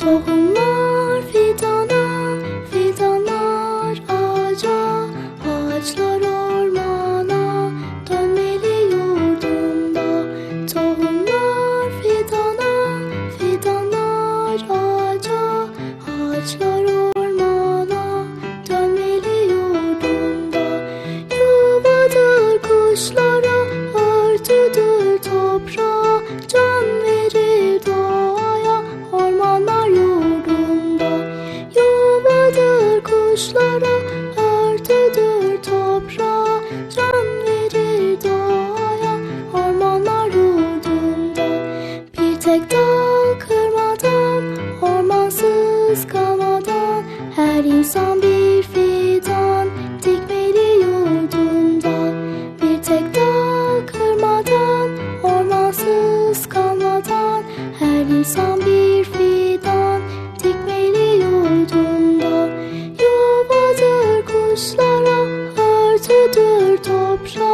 Tohumlar fidana, fidanlar ağaca, ağaçlar ormana, kuşlara, örtüdür toprağa, can verir doğaya, ormanlar yurdunda. Bir tek dal kırmadan, ormansız kalmadan, her insan bir fidan dikmeli yurdunda. Bir tek dal kırmadan, ormansız kalmadan, her insan bir pleurer.